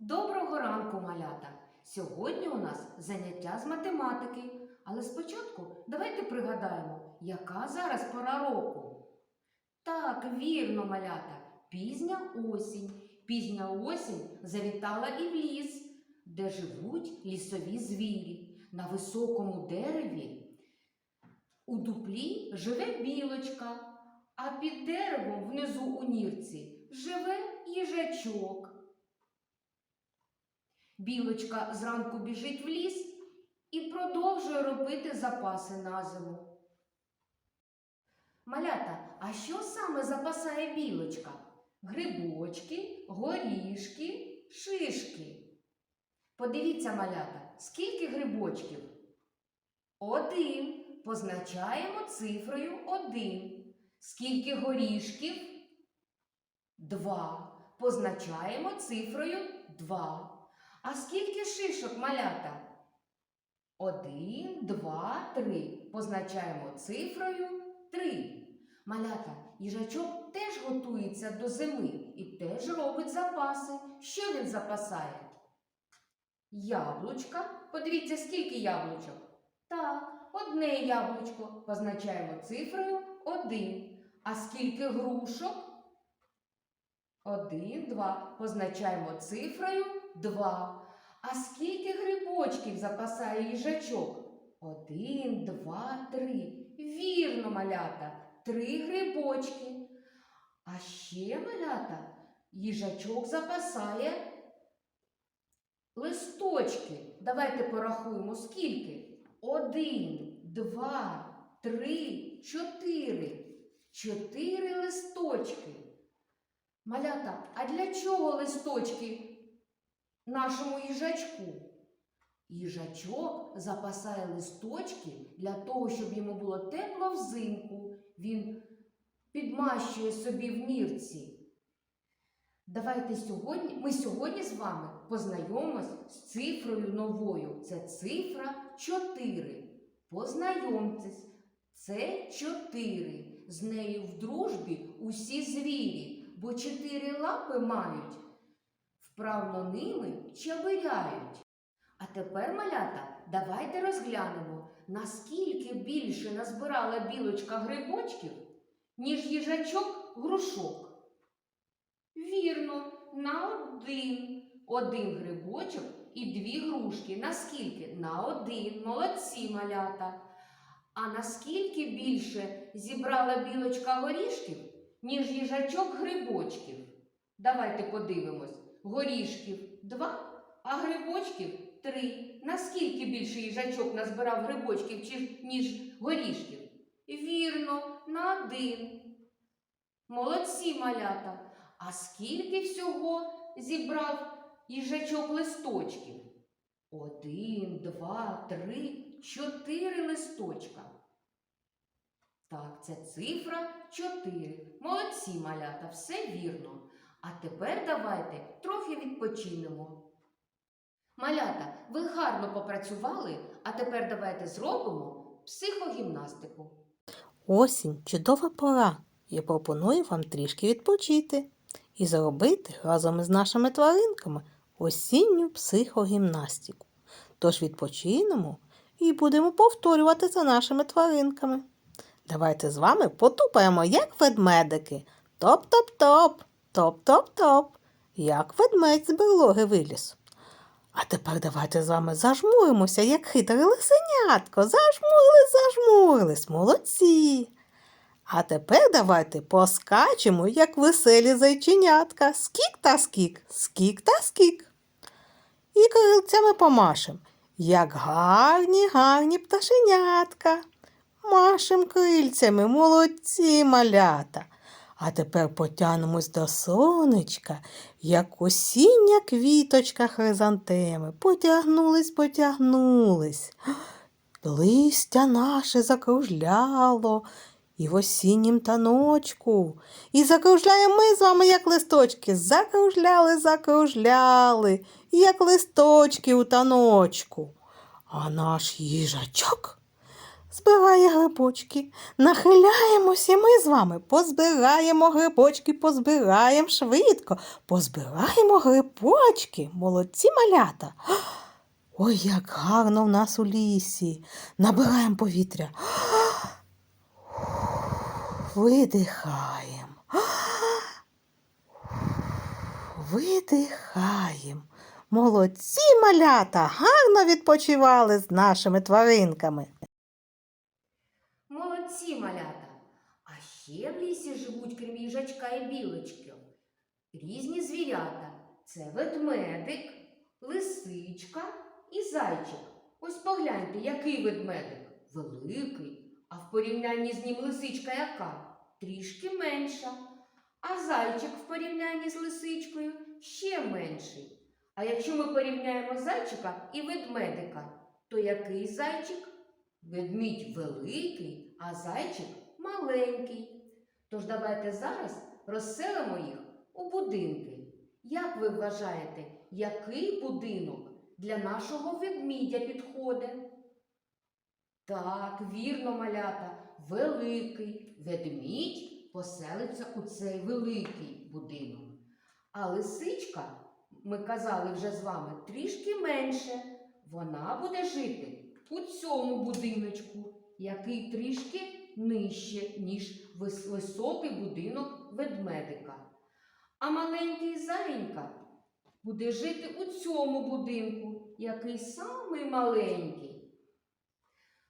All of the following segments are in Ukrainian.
Доброго ранку, малята! Сьогодні у нас заняття з математики. Але спочатку давайте пригадаємо, яка зараз пора року. Так, вірно, малята, пізня осінь. Пізня осінь завітала і в ліс, де живуть лісові звірі. На високому дереві у дуплі живе білочка, а під деревом внизу у нірці живе їжачок. Білочка зранку біжить в ліс і продовжує робити запаси на зиму. Малята, а що саме запасає білочка? Грибочки, горішки, шишки. Подивіться, малята, скільки грибочків? Один. Позначаємо цифрою один. Скільки горішків? Два. Позначаємо цифрою два. А скільки шишок малята? Один, два, три. Позначаємо цифрою три. Малята, їжачок теж готується до зими і теж робить запаси. Що він запасає? Яблучка. Подивіться, скільки яблучок. Так, одне яблучко. Позначаємо цифрою один. А скільки грушок? Один, два. Позначаємо цифрою два. А скільки грибочків запасає їжачок? Один, два, три. Вірно, малята, три грибочки. А ще малята їжачок запасає листочки. Давайте порахуємо, скільки. Один, два, три, чотири. Чотири листочки. Малята, а для чого листочки нашому їжачку? Їжачок запасає листочки для того, щоб йому було тепло взимку. Він підмащує собі в нірці. Давайте сьогодні, ми сьогодні з вами познайомимось з цифрою новою. Це цифра 4. Познайомтесь, це 4. З нею в дружбі усі звірі, бо чотири лапи мають, вправно ними чабиряють. А тепер, малята, давайте розглянемо, наскільки більше назбирала білочка грибочків, ніж їжачок грушок. Вірно, на один. Один грибочок і дві грушки. Наскільки? На один. Молодці малята. А наскільки більше зібрала білочка горішків, ніж їжачок грибочків? Давайте подивимось. Горішків два, а грибочків три. Наскільки більше їжачок назбирав грибочків, ніж горішків? Вірно, на один. Молодці малята. А скільки всього зібрав їжачок листочків? Один, два, три, чотири листочка. Так, це цифра чотири. Молодці малята, все вірно. А тепер давайте трохи відпочинемо. Малята, ви гарно попрацювали, а тепер давайте зробимо психогімнастику. Осінь чудова пора. Я пропоную вам трішки відпочити і зробити разом із нашими тваринками осінню психогімнастику. Тож відпочинемо і будемо повторювати за нашими тваринками. Давайте з вами потупаємо, як ведмедики. Топ-топ-топ, топ-топ-топ, як ведмедь з берлоги виліз. А тепер давайте з вами зажмуримося, як хитре лисенятко. Зажмурились, зажмурились, молодці. А тепер давайте поскачемо, як веселі зайченятка. Скік та скік, скік та скік. І крилцями помашем, як гарні, гарні пташенятка. Машем крильцями, молодці малята. А тепер потянемось до сонечка, як осіння квіточка хризантеми. Потягнулись, потягнулись. Листя наше закружляло, і в осіннім таночку. І закружляємо ми з вами, як листочки. Закружляли, закружляли, як листочки у таночку. А наш їжачок збирає грибочки. Нахиляємося ми з вами, позбираємо грибочки, позбираємо швидко, позбираємо грибочки, молодці малята. Ой, як гарно в нас у лісі. Набираємо повітря. Видихаємо. Видихаємо. Молодці малята, гарно відпочивали з нашими тваринками. Молодці, малята. А ще в лісі живуть, крім їжачка і білочки, різні звірята. Це ведмедик, лисичка і зайчик. Ось погляньте, який ведмедик? Великий. А в порівнянні з ним лисичка яка? Трішки менша. А зайчик в порівнянні з лисичкою ще менший. А якщо ми порівняємо зайчика і ведмедика, то який зайчик? Ведмідь великий, а зайчик маленький. Тож давайте зараз розселимо їх у будинки. Як ви вважаєте, який будинок для нашого ведмідя підходить? Так, вірно, малята, великий ведмідь поселиться у цей великий будинок. А лисичка, ми казали вже з вами, трішки менше. Вона буде жити у цьому будиночку, який трішки нижче, ніж вис- високий будинок ведмедика. А маленький зайенька буде жити у цьому будинку, який самий маленький.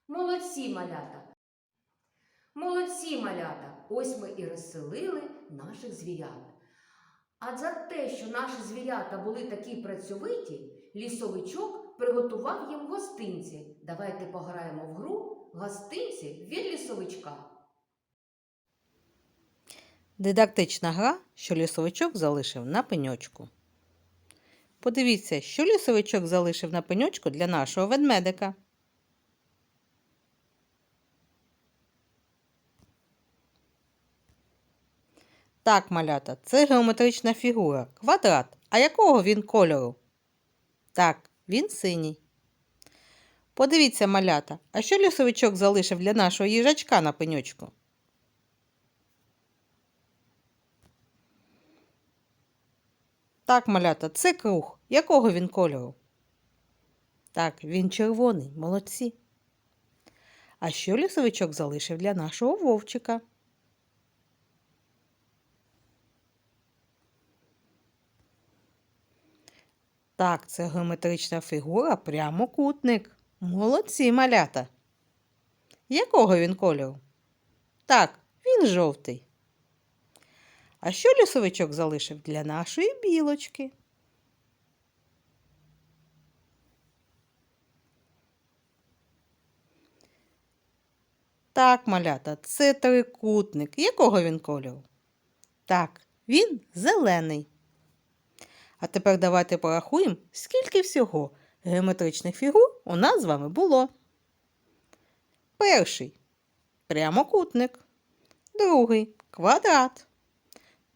Молодці малята. Молодці малята. Ось ми і розселили наших звірят. А за те, що наші звірята були такі працьовиті, лісовичок приготував їм гостинці. Давайте пограємо в гру гостинці від лісовичка. Дидактична гра, що лісовичок залишив на пеньочку. Подивіться, що лісовичок залишив на пеньочку для нашого ведмедика. Так, малята, це геометрична фігура, квадрат. А якого він кольору? Так, він синій. Подивіться, малята, а що лісовичок залишив для нашого їжачка на пеньочку? Так, малята, це круг. Якого він кольору? Так, він червоний, молодці. А що лісовичок залишив для нашого вовчика? Так, це геометрична фігура прямокутник. Молодці, малята. Якого він кольору? Так, він жовтий. А що лісовичок залишив для нашої білочки? Так, малята, це трикутник. Якого він кольору? Так, він зелений. А тепер давайте порахуємо, скільки всього геометричних фігур у нас з вами було. Перший прямокутник, другий квадрат,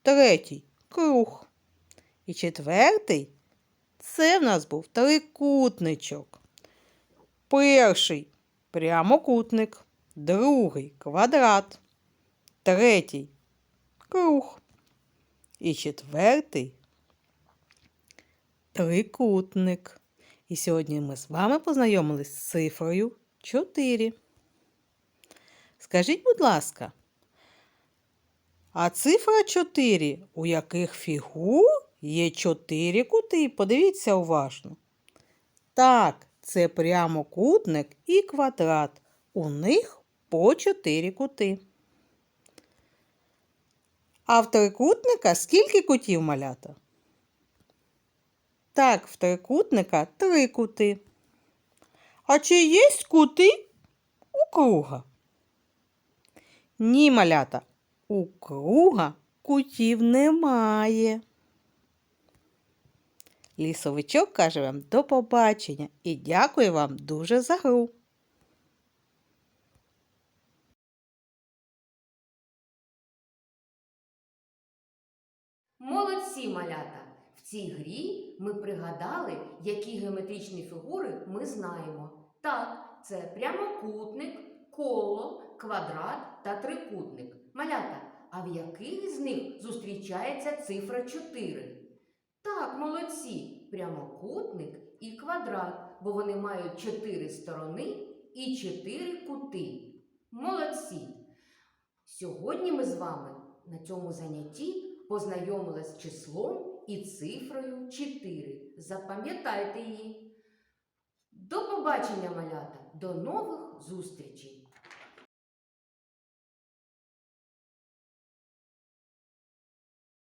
третій круг. І четвертий це в нас був трикутничок. Перший прямокутник, другий квадрат, третій круг. І четвертий трикутник. І сьогодні ми з вами познайомились з цифрою 4. Скажіть, будь ласка, а цифра 4, у яких фігур є 4 кути? Подивіться уважно. Так, це прямокутник і квадрат. У них по 4 кути. А в трикутника скільки кутів малята? Так, в трикутника три кути. А чи є кути у круга? Ні, малята, у круга кутів немає. Лісовичок каже вам до побачення і дякую вам дуже за гру. Молодці малята! Цій грі ми пригадали, які геометричні фігури ми знаємо. Так, це прямокутник, коло, квадрат та трикутник. Малята, а в яких з них зустрічається цифра 4? Так, молодці, прямокутник і квадрат, бо вони мають 4 сторони і 4 кути. Молодці! Сьогодні ми з вами на цьому занятті познайомились з числом і цифрою 4. Запам'ятайте її. До побачення, малята! До нових зустрічей!